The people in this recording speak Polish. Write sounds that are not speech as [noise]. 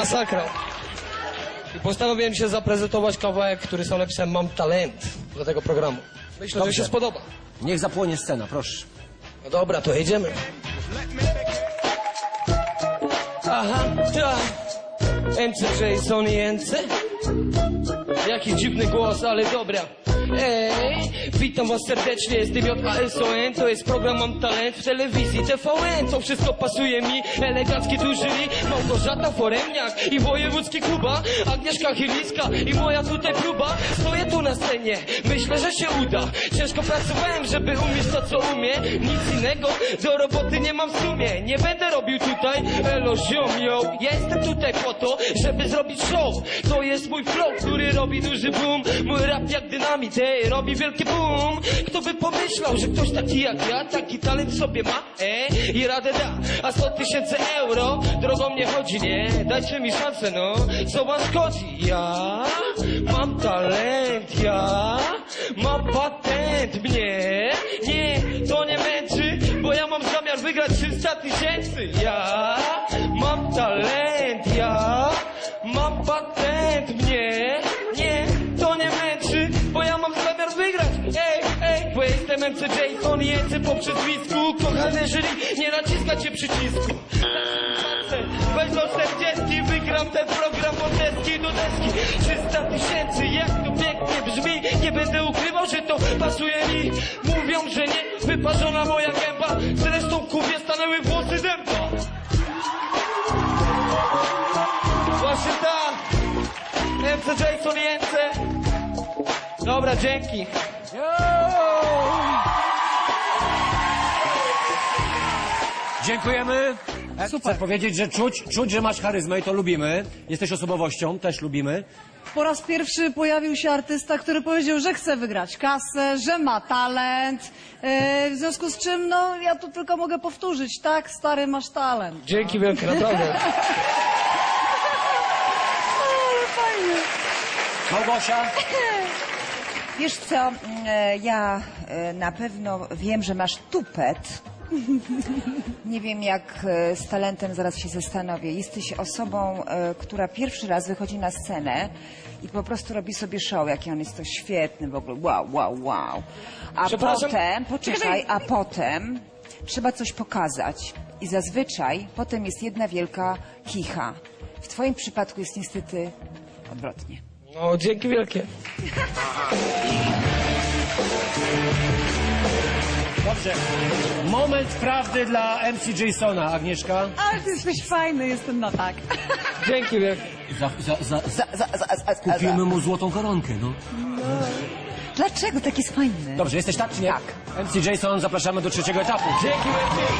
Masakra. I postanowiłem się zaprezentować kawałek, który są napisem Mam talent do tego programu. Myślę, Dobrze. że się spodoba. Niech zapłonie scena, proszę. No dobra, to jedziemy. Aha, ta. MC Jason i NC? Jaki dziwny głos, ale dobra. Ej, witam was serdecznie, jestem JASON, to jest program Mam Talent w telewizji TVN, to wszystko pasuje mi, elegancki tu jury, Małgorzata Foremniak i wojewódzki Kuba, Agnieszka Chyliska i moja tutaj próba, stoję tu na scenie, myślę, że się uda, ciężko pracowałem, żeby umieć to, co umie, nic innego, do roboty nie mam w sumie, nie będę robił tutaj, elo ziomio, ja jestem tutaj po to, żeby zrobić show, to jest mój flow, który robi duży boom, mój rap jak dynamit, ej, robi wielki boom, kto by pomyślał, że ktoś taki jak ja, taki talent sobie ma, ej, i radę da, a 100 tysięcy euro, drogą nie chodzi, nie, dajcie mi szansę, no, co wam szkodzi, ja mam talent, ja mam patent, mnie, nie, to nie męczy, bo ja mam zamiar wygrać 300 tysięcy, ja mam talent, ja mam patent, bo jestem MC Jason i jęcy po przyzwisku, kochane jury, nie naciskacie przycisku, weź do 40, wygram ten program od deski do deski, 300 tysięcy, jak to pięknie brzmi, nie będę ukrywał, że to pasuje mi, mówią, że nie, wyparzona moja gęba, zresztą kubie stanęły włosy dęba. Właśnie tak, MC Jason MC. Dobra, dzięki. Dziękujemy. Chcę powiedzieć, że czuć, czuć, że masz charyzmę i to lubimy. Jesteś osobowością, też lubimy. Po raz pierwszy pojawił się artysta, który powiedział, że chce wygrać kasę, że ma talent. E, w związku z czym, no, ja tu tylko mogę powtórzyć, tak, stary, masz talent. Dzięki wielkie, naprawdę. Ale fajnie. Małgosia? Wiesz co, e, ja e, na pewno wiem, że masz tupet. Nie wiem jak e, z talentem, zaraz się zastanowię. Jesteś osobą, e, która pierwszy raz wychodzi na scenę i po prostu robi sobie show, jaki on jest to świetny w ogóle. Wow, wow, wow. A Przepraszam. potem, poczekaj, a potem trzeba coś pokazać. I zazwyczaj potem jest jedna wielka kicha. W twoim przypadku jest niestety odwrotnie. No, dzięki wielkie. [laughs] Dobrze. Moment prawdy dla MC Jasona, Agnieszka. Ale ty jesteś fajny, jestem na tak. Dzięki wielkie. Za, za, za, Za, za, za, za, za, kupimy mu złotą koronkę, no. Dlaczego taki jest fajny? Dobrze, jesteś tak czy nie? Tak. MC Jason, zapraszamy do trzeciego etapu. Dzięki wielkie.